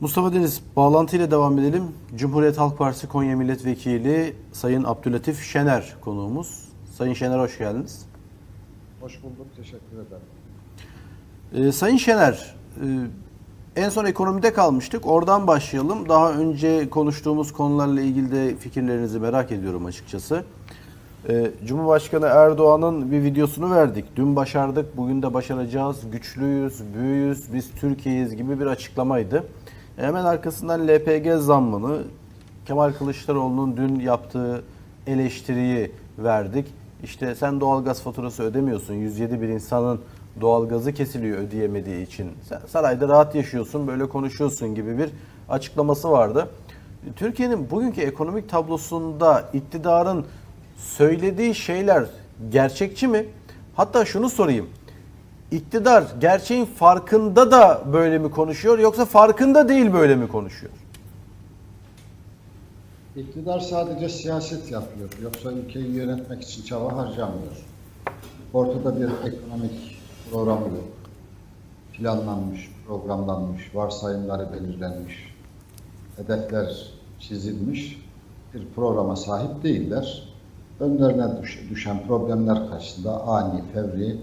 Mustafa Deniz, bağlantıyla devam edelim. Cumhuriyet Halk Partisi Konya Milletvekili Sayın Abdülatif Şener konuğumuz. Sayın Şener hoş geldiniz. Hoş bulduk, teşekkür ederim. Ee, Sayın Şener, e, en son ekonomide kalmıştık. Oradan başlayalım. Daha önce konuştuğumuz konularla ilgili de fikirlerinizi merak ediyorum açıkçası. Ee, Cumhurbaşkanı Erdoğan'ın bir videosunu verdik. Dün başardık, bugün de başaracağız. Güçlüyüz, büyüyüz, biz Türkiye'yiz gibi bir açıklamaydı. Hemen arkasından LPG zammını, Kemal Kılıçdaroğlu'nun dün yaptığı eleştiriyi verdik. İşte sen doğalgaz faturası ödemiyorsun. 107 bin insanın doğalgazı kesiliyor ödeyemediği için. Sen sarayda rahat yaşıyorsun, böyle konuşuyorsun gibi bir açıklaması vardı. Türkiye'nin bugünkü ekonomik tablosunda iktidarın söylediği şeyler gerçekçi mi? Hatta şunu sorayım. İktidar gerçeğin farkında da böyle mi konuşuyor yoksa farkında değil böyle mi konuşuyor? İktidar sadece siyaset yapıyor. Yoksa ülkeyi yönetmek için çaba harcamıyor. Ortada bir ekonomik programı yok. Planlanmış, programlanmış, varsayımları belirlenmiş, hedefler çizilmiş bir programa sahip değiller. Önlerine düş- düşen problemler karşısında ani, fevri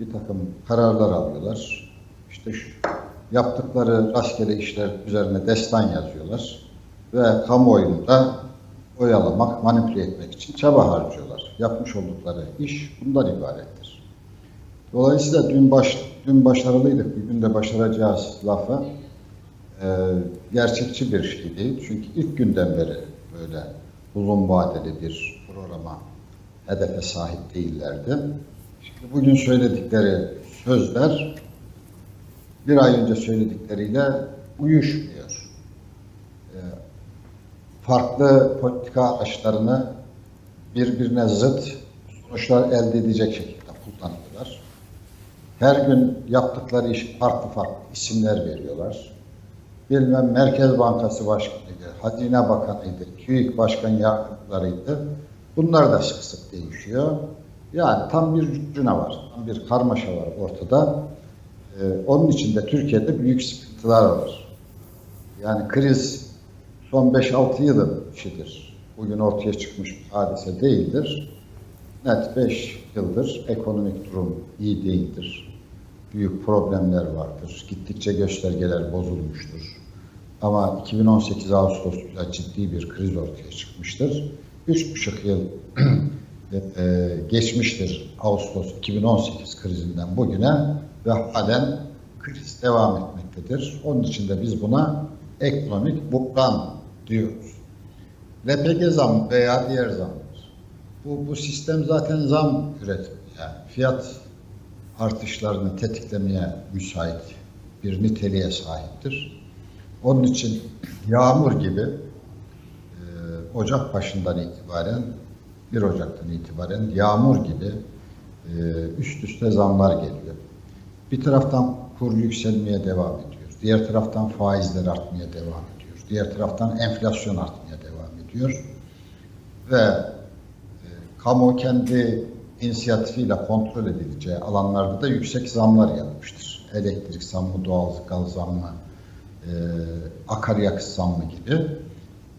bir takım kararlar alıyorlar. İşte şu, yaptıkları rastgele işler üzerine destan yazıyorlar ve kamuoyunda oyalamak, manipüle etmek için çaba harcıyorlar. Yapmış oldukları iş bundan ibarettir. Dolayısıyla dün baş dün başarılıydık, bugün de başaracağız lafı e, gerçekçi bir şey değil. Çünkü ilk günden beri böyle uzun vadeli bir programa, hedefe sahip değillerdi. Şimdi bugün söyledikleri sözler bir ay önce söyledikleriyle uyuşmuyor. E, farklı politika araçlarını birbirine zıt sonuçlar elde edecek şekilde kullanıyorlar. Her gün yaptıkları iş farklı farklı isimler veriyorlar. Bilmem Merkez Bankası Başkanıydı, Hazine Bakanıydı, TÜİK Başkan Yardımcılarıydı. Bunlar da sık sık değişiyor. Yani tam bir cüne var, tam bir karmaşa var ortada. Ee, onun içinde Türkiye'de büyük sıkıntılar var. Yani kriz son 5-6 yılın işidir. Bugün ortaya çıkmış bir hadise değildir. Net 5 yıldır ekonomik durum iyi değildir. Büyük problemler vardır. Gittikçe göstergeler bozulmuştur. Ama 2018 Ağustos'ta ciddi bir kriz ortaya çıkmıştır. 3,5 yıl e, geçmiştir Ağustos 2018 krizinden bugüne ve halen kriz devam etmektedir. Onun için de biz buna ekonomik buhran diyoruz. LPG zam veya diğer zamlar. Bu, bu sistem zaten zam üretmiyor. Yani fiyat artışlarını tetiklemeye müsait bir niteliğe sahiptir. Onun için yağmur gibi e, Ocak başından itibaren 1 Ocak'tan itibaren yağmur gibi e, üst üste zamlar geliyor. Bir taraftan kur yükselmeye devam ediyor. Diğer taraftan faizler artmaya devam ediyor. Diğer taraftan enflasyon artmaya devam ediyor. Ve e, kamu kendi inisiyatifiyle kontrol edileceği alanlarda da yüksek zamlar yapmıştır. Elektrik zammı, doğal gaz zammı, e, akaryakıt zammı gibi.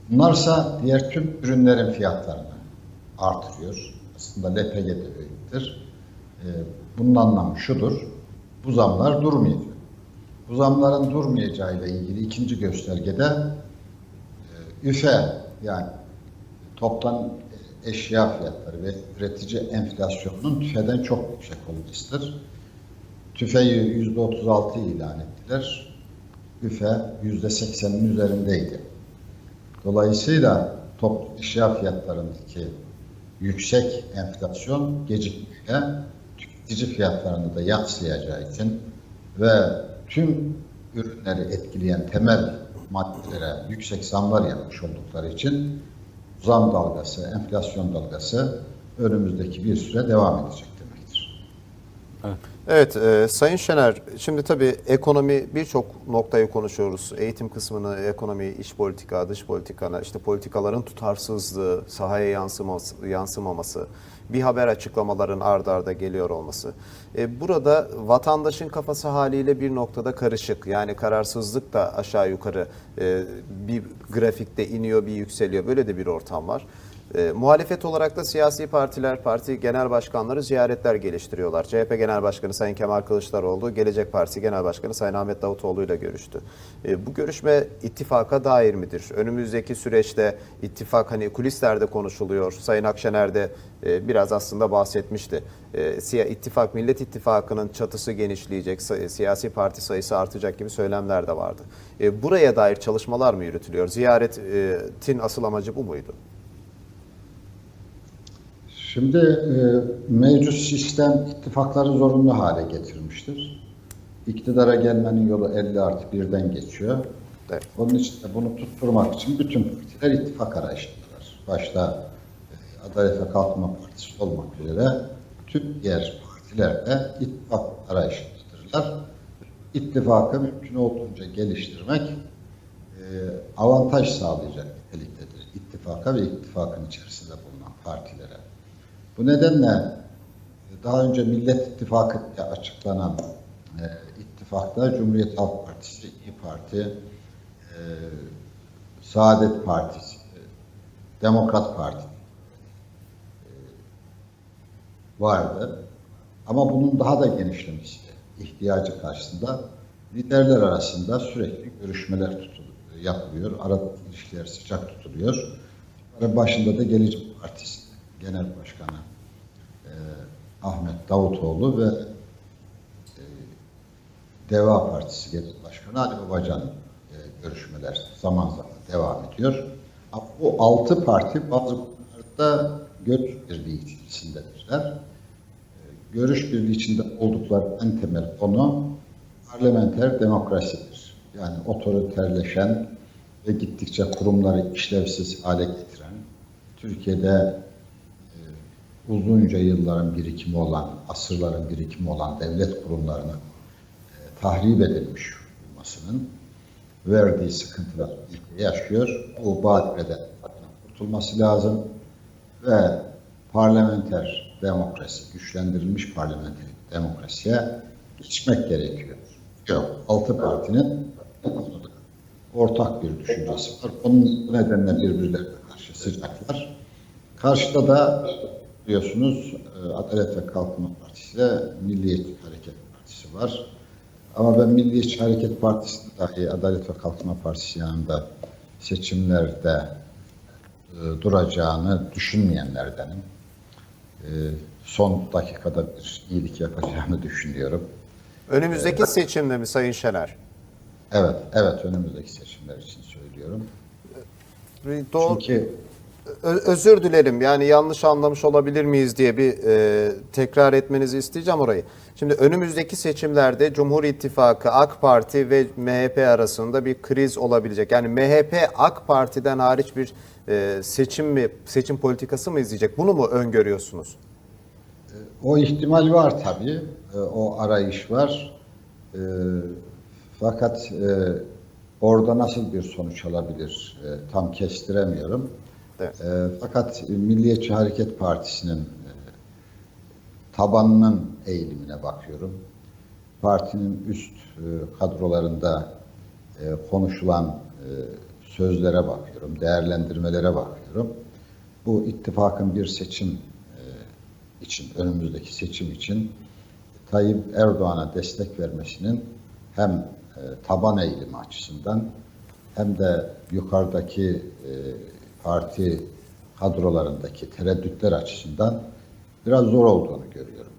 Bunlarsa diğer tüm ürünlerin fiyatlarını artırıyor. Aslında LPG de böyledir. E, bunun anlamı şudur, bu zamlar durmayacak. Bu zamların durmayacağıyla ilgili ikinci göstergede e, üfe yani toptan eşya fiyatları ve üretici enflasyonunun tüfeden çok yüksek olmasıdır. Tüfeyi yüzde 36 ilan ettiler. Üfe yüzde 80'in üzerindeydi. Dolayısıyla toplu eşya fiyatlarındaki yüksek enflasyon gecikmeyle tüketici fiyatlarını da yansıyacağı için ve tüm ürünleri etkileyen temel maddelere yüksek zamlar yapmış oldukları için zam dalgası, enflasyon dalgası önümüzdeki bir süre devam edecek demektir. Evet. Evet, e, Sayın Şener, şimdi tabii ekonomi birçok noktayı konuşuyoruz. Eğitim kısmını, ekonomi, iş politika, dış politikana, işte politikaların tutarsızlığı, sahaya yansıması, yansımaması, bir haber açıklamaların ard arda geliyor olması. E, burada vatandaşın kafası haliyle bir noktada karışık. Yani kararsızlık da aşağı yukarı e, bir grafikte iniyor, bir yükseliyor. Böyle de bir ortam var. E, muhalefet olarak da siyasi partiler, parti genel başkanları ziyaretler geliştiriyorlar. CHP Genel Başkanı Sayın Kemal Kılıçdaroğlu, Gelecek Partisi Genel Başkanı Sayın Ahmet Davutoğlu ile görüştü. E, bu görüşme ittifaka dair midir? Önümüzdeki süreçte ittifak hani kulislerde konuşuluyor. Sayın Akşener de e, biraz aslında bahsetmişti. E, siya- ittifak, Millet İttifakı'nın çatısı genişleyecek, siyasi parti sayısı artacak gibi söylemler de vardı. E, buraya dair çalışmalar mı yürütülüyor? Ziyaretin asıl amacı bu muydu? Şimdi e, mevcut sistem ittifakları zorunlu hale getirmiştir. İktidara gelmenin yolu 50 artı birden geçiyor. Evet. Onun için de bunu tutturmak için bütün partiler ittifak arayışındalar. Başta e, Adalet ve Kalkınma Partisi olmak üzere tüm diğer partiler de ittifak arayışındadırlar. İttifakı mümkün olduğunca geliştirmek e, avantaj sağlayacak niteliktedir. İttifaka ve ittifakın içerisinde bulunan partilere. Bu nedenle e, daha önce Millet İttifakı diye açıklanan e, ittifakta Cumhuriyet Halk Partisi, İyi Parti, e, Saadet Partisi, e, Demokrat Parti e, vardı. Ama bunun daha da genişlemesi ihtiyacı karşısında liderler arasında sürekli görüşmeler tutuluyor, yapılıyor. Arada ilişkiler sıcak tutuluyor. Başında da Gelecek Partisi Genel Başkanı e, Ahmet Davutoğlu ve e, Deva Partisi Genel Başkanı Ali Babacan e, görüşmeler zaman zaman devam ediyor. Bu altı parti bazı konularda görüş birliği içindedirler. E, görüş birliği içinde oldukları en temel konu parlamenter demokrasidir. Yani otoriterleşen ve gittikçe kurumları işlevsiz hale getiren, Türkiye'de uzunca yılların birikimi olan, asırların birikimi olan devlet kurumlarının e, tahrip edilmiş olmasının verdiği sıkıntılar yaşıyor. Bu badireden kurtulması lazım ve parlamenter demokrasi, güçlendirilmiş parlamenter demokrasiye geçmek gerekiyor. Yok, altı partinin ortak bir düşüncesi var. Onun nedenle birbirlerine karşı sıcaklar. Karşıda da biliyorsunuz e, Adalet ve Kalkınma Partisi ile Milliyetçi Hareket Partisi var. Ama ben Milliyetçi Hareket Partisi'nin dahi Adalet ve Kalkınma Partisi yanında seçimlerde e, duracağını düşünmeyenlerdenim. E, son dakikada bir iyilik yapacağını düşünüyorum. Önümüzdeki seçimde mi Sayın Şener? Evet, evet önümüzdeki seçimler için söylüyorum. Doğru, Çünkü özür dilerim yani yanlış anlamış olabilir miyiz diye bir e, tekrar etmenizi isteyeceğim orayı. Şimdi önümüzdeki seçimlerde Cumhur İttifakı, AK Parti ve MHP arasında bir kriz olabilecek. Yani MHP AK Parti'den hariç bir e, seçim mi seçim politikası mı izleyecek? Bunu mu öngörüyorsunuz? O ihtimal var tabii. E, O arayış var. E, Fakat e, orada nasıl bir sonuç alabilir e, tam kestiremiyorum. Evet. E, Fakat Milliyetçi Hareket Partisi'nin e, tabanının eğilimine bakıyorum. Partinin üst e, kadrolarında e, konuşulan e, sözlere bakıyorum, değerlendirmelere bakıyorum. Bu ittifakın bir seçim e, için, önümüzdeki seçim için Tayyip Erdoğan'a destek vermesinin hem e, taban eğilimi açısından hem de yukarıdaki e, parti kadrolarındaki tereddütler açısından biraz zor olduğunu görüyorum.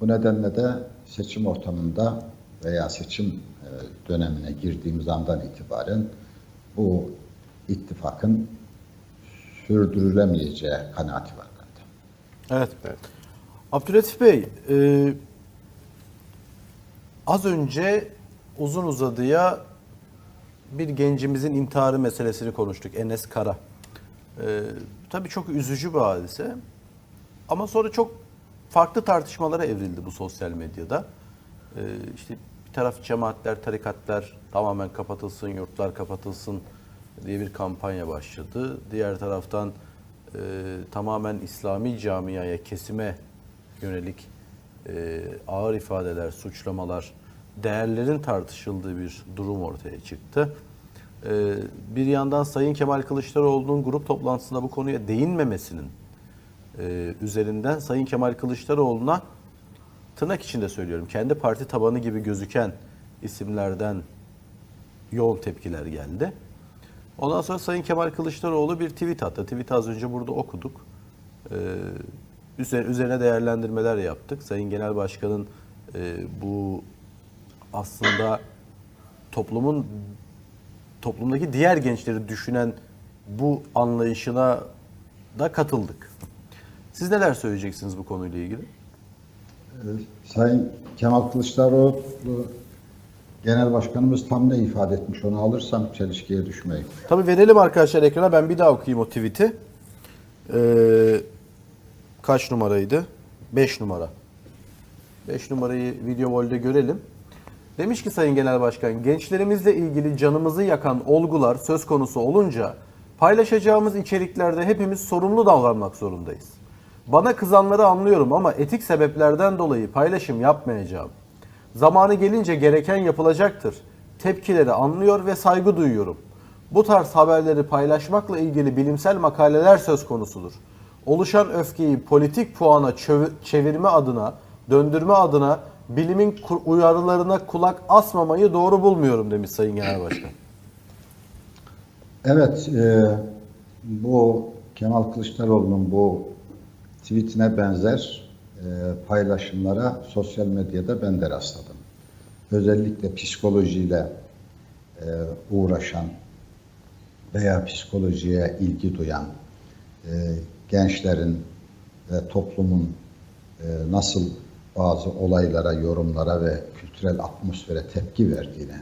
Bu nedenle de seçim ortamında veya seçim e, dönemine girdiğimiz andan itibaren bu ittifakın sürdürülemeyeceği kanaati var bende. Evet. Abdülhatif Bey, e, az önce uzun uzadıya bir gencimizin intiharı meselesini konuştuk. Enes Kara. E, tabii çok üzücü bir hadise. Ama sonra çok farklı tartışmalara evrildi bu sosyal medyada. Ee, işte bir taraf cemaatler, tarikatlar tamamen kapatılsın, yurtlar kapatılsın diye bir kampanya başladı. Diğer taraftan e, tamamen İslami camiaya, kesime yönelik e, ağır ifadeler, suçlamalar, değerlerin tartışıldığı bir durum ortaya çıktı. E, bir yandan Sayın Kemal Kılıçdaroğlu'nun grup toplantısında bu konuya değinmemesinin e, üzerinden Sayın Kemal Kılıçdaroğlu'na tırnak içinde söylüyorum kendi parti tabanı gibi gözüken isimlerden yoğun tepkiler geldi. Ondan sonra Sayın Kemal Kılıçdaroğlu bir tweet attı. Tweet'i az önce burada okuduk. Ee, üzerine değerlendirmeler yaptık. Sayın Genel Başkan'ın e, bu aslında toplumun toplumdaki diğer gençleri düşünen bu anlayışına da katıldık. Siz neler söyleyeceksiniz bu konuyla ilgili? Sayın Kemal Kılıçdaroğlu Genel Başkanımız tam ne ifade etmiş onu alırsam çelişkiye düşmeyin. Tabii verelim arkadaşlar ekrana. Ben bir daha okuyayım o tweet'i. Ee, kaç numaraydı? 5 numara. 5 numarayı video volde görelim. Demiş ki Sayın Genel Başkan, gençlerimizle ilgili canımızı yakan olgular söz konusu olunca paylaşacağımız içeriklerde hepimiz sorumlu davranmak zorundayız. Bana kızanları anlıyorum ama etik sebeplerden dolayı paylaşım yapmayacağım. Zamanı gelince gereken yapılacaktır. Tepkileri anlıyor ve saygı duyuyorum. Bu tarz haberleri paylaşmakla ilgili bilimsel makaleler söz konusudur. Oluşan öfkeyi politik puana çevirme adına, döndürme adına bilimin uyarılarına kulak asmamayı doğru bulmuyorum demiş Sayın Genel Başkan. Evet, e, bu Kemal Kılıçdaroğlu'nun bu tweetine benzer e, paylaşımlara sosyal medyada ben de rastladım. Özellikle psikolojiyle e, uğraşan veya psikolojiye ilgi duyan e, gençlerin ve toplumun e, nasıl bazı olaylara, yorumlara ve kültürel atmosfere tepki verdiğini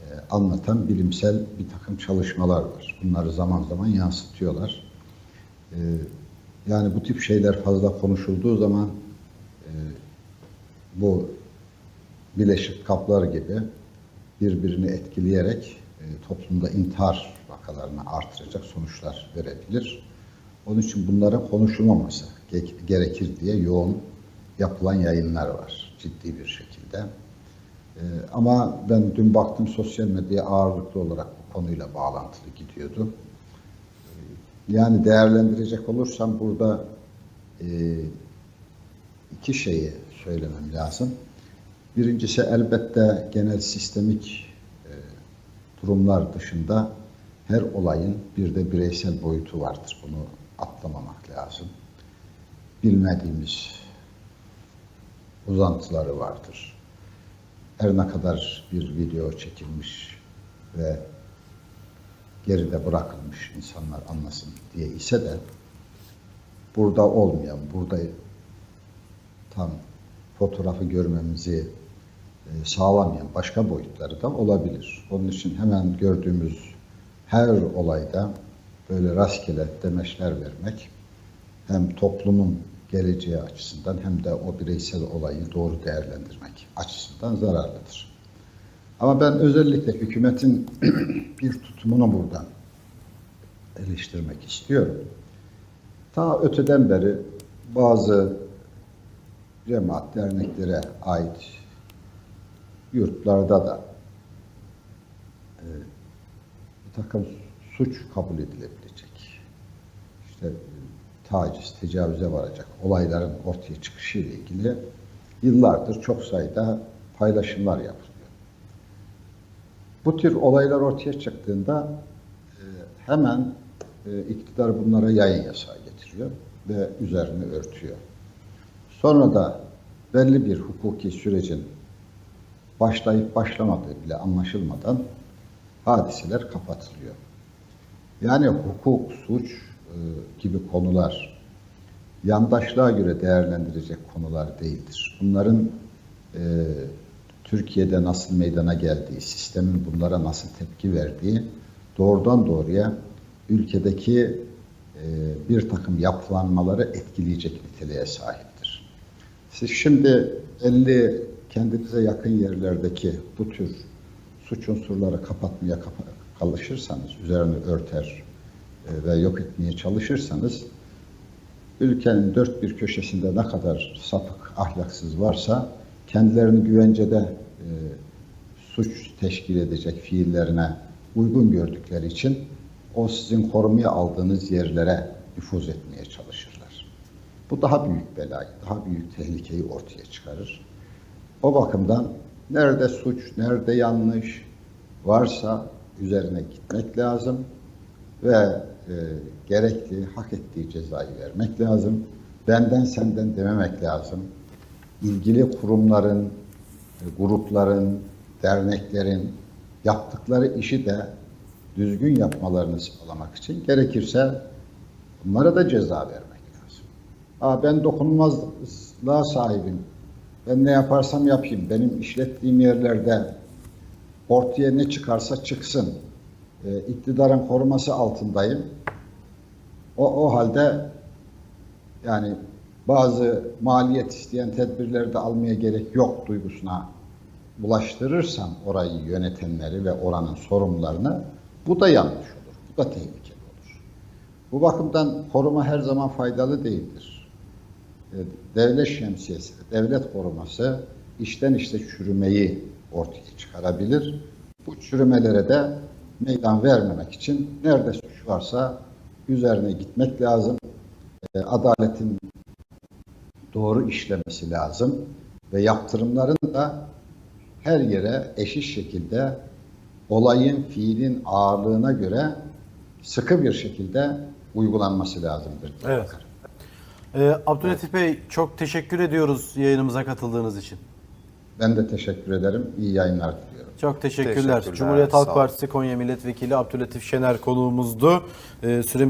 e, anlatan bilimsel bir takım çalışmalar var. Bunları zaman zaman yansıtıyorlar. E, yani bu tip şeyler fazla konuşulduğu zaman e, bu bileşik kaplar gibi birbirini etkileyerek toplumda intihar vakalarını artıracak sonuçlar verebilir. Onun için bunların konuşulmaması ge- gerekir diye yoğun yapılan yayınlar var ciddi bir şekilde. Ee, ama ben dün baktım sosyal medya ağırlıklı olarak bu konuyla bağlantılı gidiyordu. Ee, yani değerlendirecek olursam burada e, iki şeyi söylemem lazım. Birincisi elbette genel sistemik e, durumlar dışında her olayın bir de bireysel boyutu vardır. Bunu atlamamak lazım. Bilmediğimiz uzantıları vardır. Her ne kadar bir video çekilmiş ve geride bırakılmış insanlar anlasın diye ise de burada olmayan, burada tam fotoğrafı görmemizi e, sağlamayan başka boyutları da olabilir. Onun için hemen gördüğümüz her olayda böyle rastgele demeçler vermek hem toplumun geleceği açısından hem de o bireysel olayı doğru değerlendirmek açısından zararlıdır. Ama ben özellikle hükümetin bir tutumunu buradan eleştirmek istiyorum. Ta öteden beri bazı cemaat derneklere ait yurtlarda da e, bir takım suç kabul edilebilecek. İşte taciz, tecavüze varacak olayların ortaya çıkışı ile ilgili yıllardır çok sayıda paylaşımlar yapılıyor. Bu tür olaylar ortaya çıktığında e, hemen e, iktidar bunlara yayın yasağı getiriyor ve üzerini örtüyor. Sonra da belli bir hukuki sürecin başlayıp başlamadığı bile anlaşılmadan hadiseler kapatılıyor. Yani hukuk, suç gibi konular yandaşlığa göre değerlendirecek konular değildir. Bunların e, Türkiye'de nasıl meydana geldiği, sistemin bunlara nasıl tepki verdiği doğrudan doğruya ülkedeki e, bir takım yapılanmaları etkileyecek niteliğe sahiptir. Siz şimdi 50 kendinize yakın yerlerdeki bu tür suç unsurları kapatmaya kapa- kalışırsanız, üzerine örter e, ve yok etmeye çalışırsanız, ülkenin dört bir köşesinde ne kadar sapık, ahlaksız varsa kendilerini güvencede e, suç teşkil edecek fiillerine uygun gördükleri için o sizin korumaya aldığınız yerlere nüfuz etmeye çalışırlar. Bu daha büyük belayı, daha büyük tehlikeyi ortaya çıkarır. O bakımdan nerede suç, nerede yanlış varsa üzerine gitmek lazım ve e, gerekli, hak ettiği cezayı vermek lazım. Benden senden dememek lazım. İlgili kurumların, e, grupların, derneklerin yaptıkları işi de düzgün yapmalarını sağlamak için gerekirse bunlara da ceza vermek lazım. Aa, ben dokunulmazlığa sahibim. Ben ne yaparsam yapayım. Benim işlettiğim yerlerde ortaya ne çıkarsa çıksın. E, iktidarın koruması altındayım. O, o halde yani bazı maliyet isteyen tedbirleri de almaya gerek yok duygusuna bulaştırırsam orayı yönetenleri ve oranın sorumlularını bu da yanlış olur. Bu da tehlikeli olur. Bu bakımdan koruma her zaman faydalı değildir. E, Devlet şemsiyesi, devlet koruması işten işte çürümeyi ortaya çıkarabilir. Bu çürümelere de meydan vermemek için nerede suç varsa üzerine gitmek lazım. E, Adaletin doğru işlemesi lazım ve yaptırımların da her yere eşit şekilde olayın, fiilin ağırlığına göre sıkı bir şekilde uygulanması lazımdır. Evet. Ee, Abdülhatif Bey çok teşekkür ediyoruz yayınımıza katıldığınız için. Ben de teşekkür ederim. İyi yayınlar diliyorum. Çok teşekkürler. Teşekkürler, Cumhuriyet Halk. Partisi Konya Milletvekili Abdülhatif Şener konuğumuzdu. Ee, süremiz